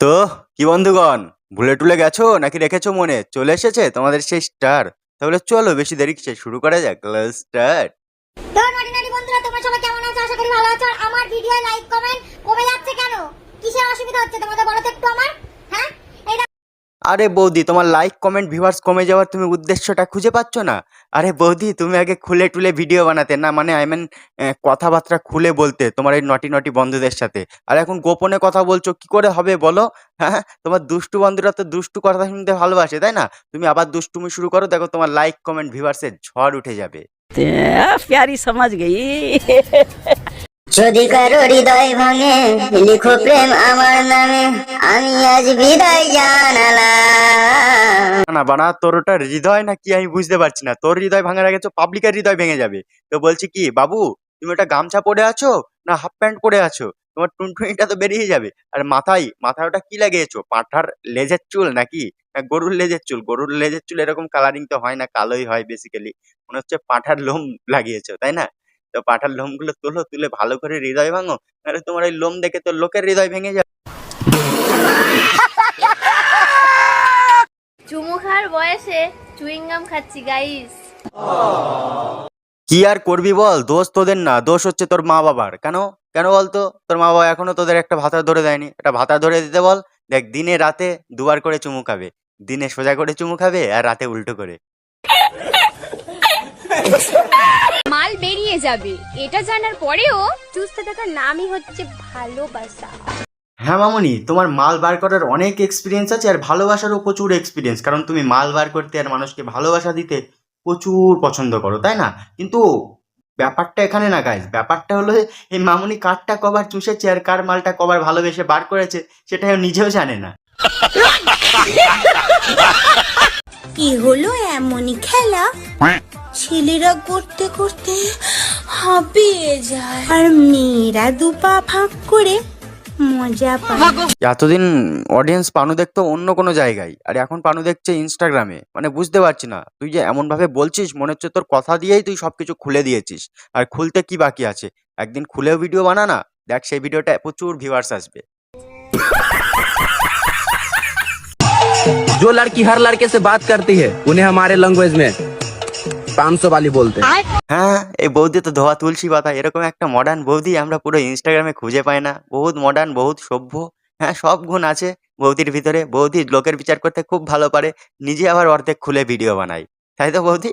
তো কি বন্ধুগণ? ভুলে টুলে গেছো? নাকি রেখেছো মনে? চলে এসেছে তোমাদের সেই স্টার। তাহলে চলো বেশি দেরি কিসে শুরু করা যাক। স্টার আমার ভিডিও লাইক কমেন্ট কমে যাচ্ছে কেন? অসুবিধা হচ্ছে তোমাদের? আরে বৌদি তোমার লাইক কমেন্ট ভিউয়ার্স কমে যাওয়ার তুমি উদ্দেশ্যটা খুঁজে পাচ্ছ না? আরে বৌদি তুমি আগে খুলে টুলে ভিডিও বানাতে না মানে আই মিন কথাবার্তা খুলে বলতে তোমার এই নটি নটি বন্ধুদের সাথে। আর এখন গোপনে কথা বলছো কি করে হবে বলো? হ্যাঁ তোমার দুষ্টু বন্ধুরা তো দুষ্টু কথা শুনতে ভালোবাসে তাই না? তুমি আবার দুষ্টুমি শুরু করো দেখো তোমার লাইক কমেন্ট ভিউয়ার্সের ঝড় উঠে যাবে। প্যারি সমাজ গেই। যদি কারও হৃদয় ভাঙে লিখো প্রেম আমার নামে আমি আজ বিদায় জানালা না, বানা তোর ওটা হৃদয় না আমি বুঝতে পারছি না। তোর হৃদয় ভাঙার আগে পাবলিকের হৃদয় ভেঙে যাবে। তো বলছি কি বাবু তুমি ওটা গামছা পরে আছো না হাফ প্যান্ট পরে আছো? তোমার টুনটুনিটা তো বেরিয়ে যাবে। আর মাথায় মাথায় ওটা কি লাগিয়েছো? পাঁঠার লেজের চুল নাকি? গরুর লেজের চুল। গরুর লেজের চুল এরকম কালারিং তো হয় না কালোই হয় বেসিক্যালি মনে হচ্ছে পাঁঠার লোম লাগিয়েছো তাই না? তো পাঁঠার লোমগুলো তোলো তুলে ভালো করে হৃদয় ভাঙো আরে তোমার ওই লোম দেখে তো লোকের হৃদয় ভেঙে যাবে চুমু বয়সে চুইংগাম খাচ্ছি গাইস কি আর করবি বল? দোষ তোদের না। দোষ হচ্ছে তোর মা বাবার। কেন? কেন বলতো? তোর মা বাবা এখনও তোদের একটা ভাতা ধরে দেয়নি। একটা ভাতা ধরে দিতে বল। দেখ দিনে রাতে দুবার করে চুমু খাবে। দিনে সোজা করে চুমু খাবে আর রাতে উল্টো করে। মাল বেরিয়ে যাবে। এটা জানার পরেও চুজতে থাকার নামই হচ্ছে ভালোবাসা। হ্যাঁ মামুনি তোমার মাল বার করার অনেক এক্সপিরিয়েন্স আছে আর ভালোবাসারও প্রচুর এক্সপিরিয়েন্স কারণ তুমি মাল বার করতে আর মানুষকে ভালোবাসা দিতে প্রচুর পছন্দ করো তাই না? কিন্তু ব্যাপারটা এখানে না গাইজ ব্যাপারটা হলো এই মামুনি কারটা কবার চুষেছে আর কার মালটা কবার ভালোবেসে বার করেছে সেটা নিজেও জানে না। কি হলো এমনই খেলা? ছেলেরা করতে করতে হাঁপিয়ে যায়। আর মেয়েরা দুপা ফাঁক করে মজা পায় এতদিন অডিয়েন্স পানু দেখতো অন্য কোনো জায়গায় আর এখন পানু দেখছে ইনস্টাগ্রামে মানে বুঝতে পারছি না তুই যে এমন ভাবে বলছিস মনে হচ্ছে তোর কথা দিয়েই তুই সবকিছু খুলে দিয়েছিস আর খুলতে কি বাকি আছে একদিন খুলেও ভিডিও বানা না দেখ সেই ভিডিওটা প্রচুর ভিউয়ার্স আসবে जो लड़की हर लड़के से बात करती है उन्हें हमारे लैंग्वेज में শামসব আলী বলতে হ্যাঁ এই বৌদি তো ধোয়া তুলসী পাতা এরকম একটা মডার্ন বৌদি আমরা পুরো ইনস্টাগ্রামে খুঁজে পাই না। বহুত মডার্ন বহুত সভ্য হ্যাঁ সব গুণ আছে বৌদির ভিতরে। বৌদি লোকের বিচার করতে খুব ভালো পারে নিজে আবার অর্ধেক খুলে ভিডিও বানায়। তাই তো বৌদি?